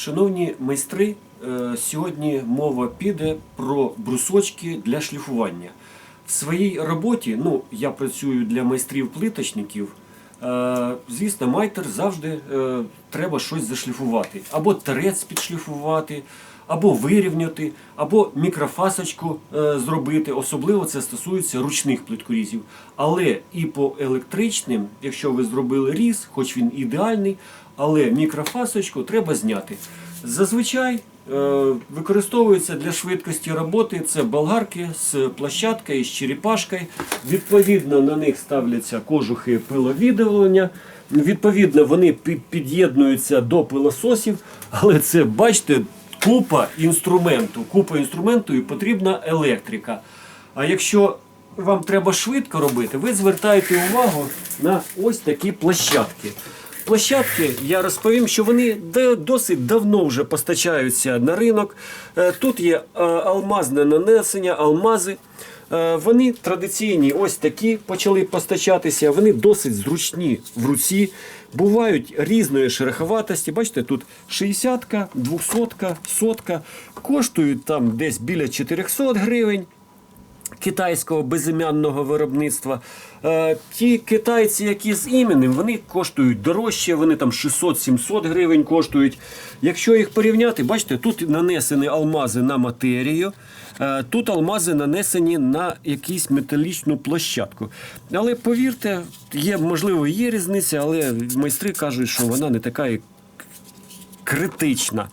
Шановні майстри, е, сьогодні мова піде про брусочки для шліфування. В своїй роботі, ну, я працюю для майстрів-плиточників. Е, Звісно, майтер завжди е, треба щось зашліфувати. Або терець підшліфувати, або вирівняти, або мікрофасочку е, зробити. Особливо це стосується ручних плиткорізів. Але і по електричним, якщо ви зробили різ, хоч він ідеальний, але мікрофасочку треба зняти. Зазвичай використовується для швидкості роботи це болгарки з площадкою, з черепашкою. Відповідно, на них ставляться кожухи пиловіддалення. Відповідно, вони пі- під'єднуються до пилососів, але це, бачите, купа інструменту. Купа інструменту і потрібна електрика. А якщо вам треба швидко робити, ви звертаєте увагу на ось такі площадки. Площадки, я розповім, що вони досить давно вже постачаються на ринок. Е, Тут є е, алмазне нанесення, алмази. Е, Вони традиційні, ось такі почали постачатися. Вони досить зручні в руці. Бувають різної шероховатості. Бачите, тут 60-ка, 200-ка, сотка. Коштують там десь біля 400 гривень китайського безім'янного виробництва. Е, ті китайці, які з іменем, вони коштують дорожче, вони там 600-700 гривень коштують. Якщо їх порівняти, бачите, тут нанесені алмази на матерію, е, тут алмази нанесені на якусь металічну площадку. Але повірте, є, можливо, є різниця, але майстри кажуть, що вона не така критична.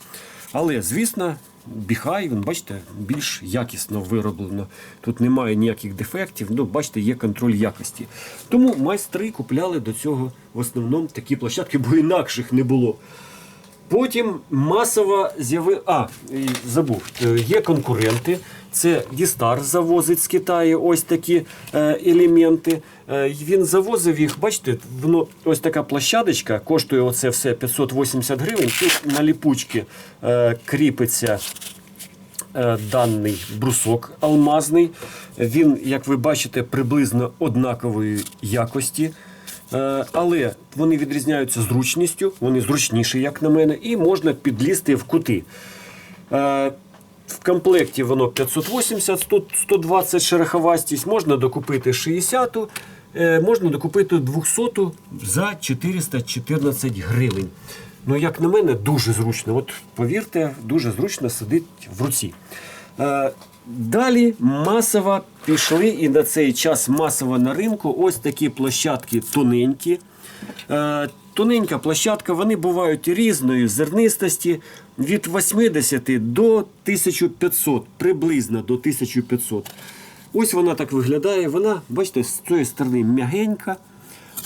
Але, звісно, біхай, він, бачите, більш якісно вироблено. Тут немає ніяких дефектів, ну, бачите, є контроль якості. Тому майстри купляли до цього в основному такі площадки, бо інакших не було. Потім масово з'яви. А, забув, е, є конкуренти. Це Дістар завозить з Китаю ось такі е, елементи. Е, він завозив їх, бачите, воно ось така площадочка, коштує оце все 580 гривень. Тут на ліпучки е, кріпиться даний брусок алмазний. Він, як ви бачите, приблизно однакової якості. Але вони відрізняються зручністю, вони зручніші, як на мене, і можна підлізти в кути. Е, В комплекті воно 580, 100, 120 шероховастість, можна докупити 60, е, можна докупити 200 за 414 гривень. Ну, як на мене, дуже зручно. От повірте, дуже зручно сидить в руці. Е, Далі масово пішли і на цей час масово на ринку ось такі площадки тоненькі. Тоненька площадка, вони бувають різної зернистості від 80 до 1500, приблизно до 1500. Ось вона так виглядає. Вона, бачите, з цієї сторони м'ягенька.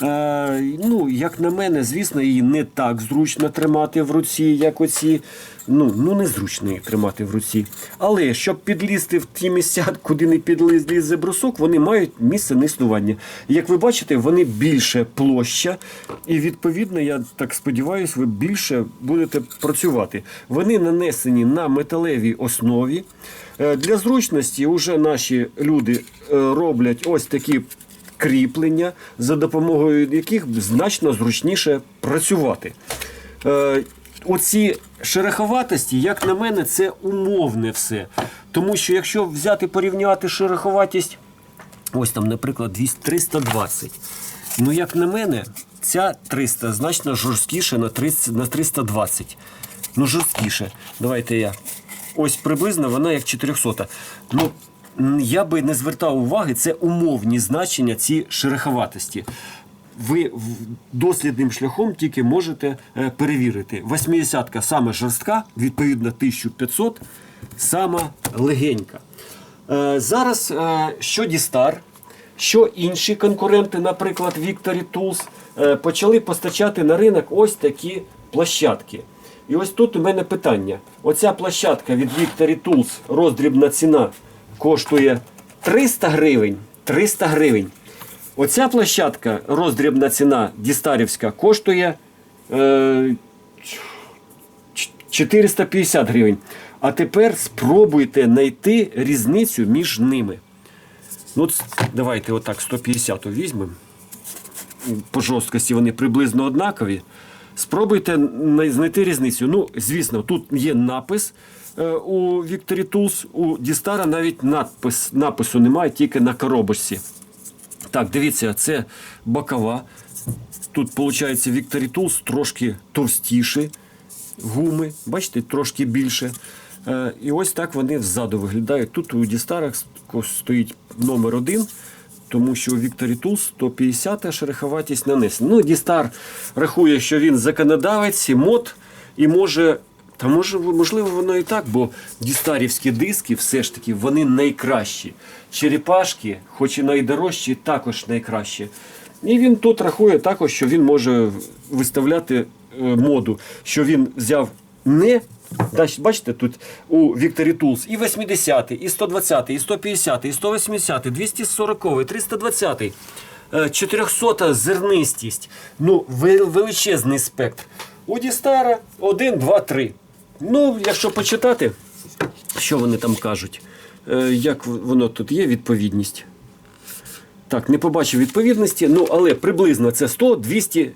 Е, ну, як на мене, звісно, її не так зручно тримати в руці, як оці. Ну, ну незручно її тримати в руці. Але щоб підлізти в ті місця, куди не підлізе брусок, вони мають місце на існування. Як ви бачите, вони більше площа, і відповідно, я так сподіваюся, ви більше будете працювати. Вони нанесені на металевій основі. Е, Для зручності вже наші люди е, роблять ось такі кріплення, за допомогою яких значно зручніше працювати. Е, оці шероховатості, як на мене, це умовне все. Тому що якщо взяти порівняти шероховатість, ось там, наприклад, 320. Ну, як на мене, ця 300 значно жорсткіша на 30, на 320. Ну, жорсткіше. Давайте я. Ось приблизно вона як 400. Ну, я би не звертав уваги, це умовні значення ці шероховатості. Ви дослідним шляхом тільки можете е, перевірити. 80-ка саме жорстка, відповідно 1500, сама легенька. Е, Зараз е, що Дістар, що інші конкуренти, наприклад, Tools, е, почали постачати на ринок ось такі площадки. І ось тут у мене питання. Оця площадка від Victory Tools, роздрібна ціна, коштує 300 гривень. 300 гривень. Оця площадка, роздрібна ціна Дістарівська, коштує е, 450 гривень. А тепер спробуйте знайти різницю між ними. Ну, давайте отак 150 візьмемо. По жорсткості вони приблизно однакові. Спробуйте знайти різницю. Ну, звісно, тут є напис е, у Victory Tools, у Дістара навіть надпис, напису немає, тільки на коробочці. Так, дивіться, це бокова. Тут, виходить, Victory Tools трошки товстіші гуми, бачите, трошки більше. Е, і ось так вони ззаду виглядають. Тут у Дістарах стоїть номер один, тому що у Victory Tools 150 шероховатість нанесена. Ну, Дістар рахує, що він законодавець і мод, і може. Та може, можливо, воно і так, бо дістарівські диски все ж таки вони найкращі. Черепашки, хоч і найдорожчі, також найкращі. І він тут рахує також, що він може виставляти е, моду, що він взяв не. Бачите, тут у Victory Tools і 80, і 120, і 150, і 180, 240, 320, е, 400 зернистість. Ну, величезний спектр. У Дістара 1, 2, 3. Ну, якщо почитати, що вони там кажуть, е, як воно тут є, відповідність. Так, не побачив відповідності, ну але приблизно це 100, 200,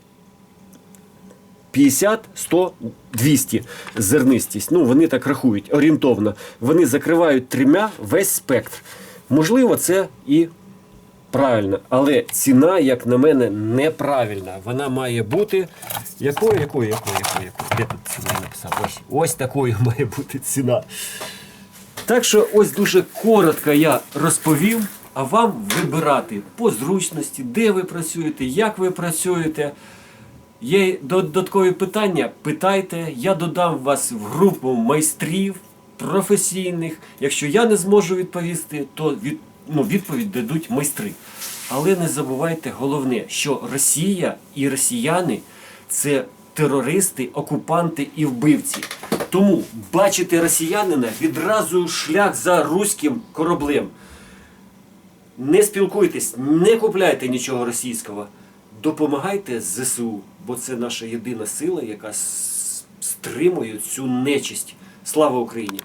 50, 100, 200 зернистість. Ну, вони так рахують орієнтовно. Вони закривають трьома весь спектр. Можливо, це і правильно, але ціна, як на мене, неправильна. Вона має бути якою, якою, якою, якою, якою? Де тут ціна написав? Ось, ось такою має бути ціна. Так що ось дуже коротко я розповів, а вам вибирати по зручності, де ви працюєте, як ви працюєте. Є додаткові питання, питайте, я додам вас в групу майстрів професійних. Якщо я не зможу відповісти, то від, ну, відповідь дадуть майстри. Але не забувайте головне, що Росія і росіяни це терористи, окупанти і вбивці. Тому бачите росіянина відразу шлях за руським кораблем. Не спілкуйтесь, не купляйте нічого російського. Допомагайте ЗСУ, бо це наша єдина сила, яка стримує цю нечисть. Слава Україні!